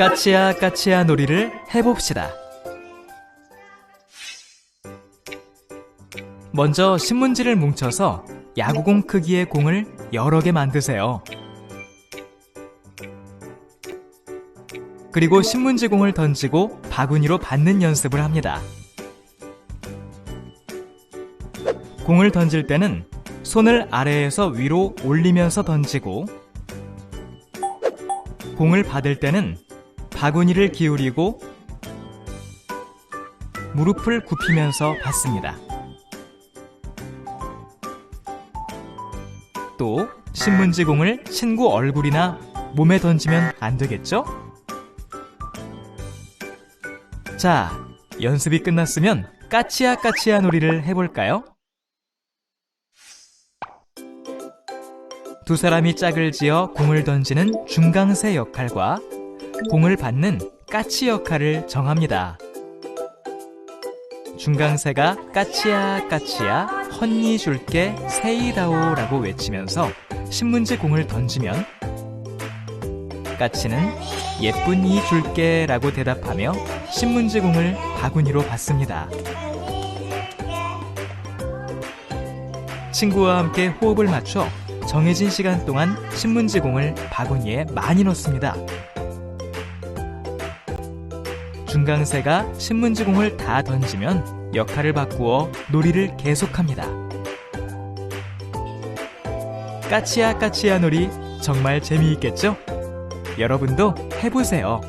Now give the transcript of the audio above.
까치야 까치야 놀이를 해봅시다. 먼저 신문지를 뭉쳐서 야구공 크기의 공을 여러 개 만드세요. 그리고 신문지 공을 던지고 바구니로 받는 연습을 합니다. 공을 던질 때는 손을 아래에서 위로 올리면서 던지고 공을 받을 때는 바구니를 기울이고 무릎을 굽히면서 받습니다. 또 신문지 공을 친구 얼굴이나 몸에 던지면 안 되겠죠? 자, 연습이 끝났으면 까치야 까치야 놀이를 해볼까요? 두 사람이 짝을 지어 공을 던지는 중강새 역할과 공을 받는 까치 역할을 정합니다. 중강새가 까치야 까치야 헌니 줄게 세이다오라고 외치면서 신문지 공을 던지면 까치는 예쁜 이 줄게 라고 대답하며 신문지 공을 바구니로 받습니다. 친구와 함께 호흡을 맞춰 정해진 시간 동안 신문지 공을 바구니에 많이 넣습니다. 중강새가 신문지 공을 다 던지면 역할을 바꾸어 놀이를 계속합니다. 까치야 까치야 놀이 정말 재미있겠죠? 여러분도 해보세요.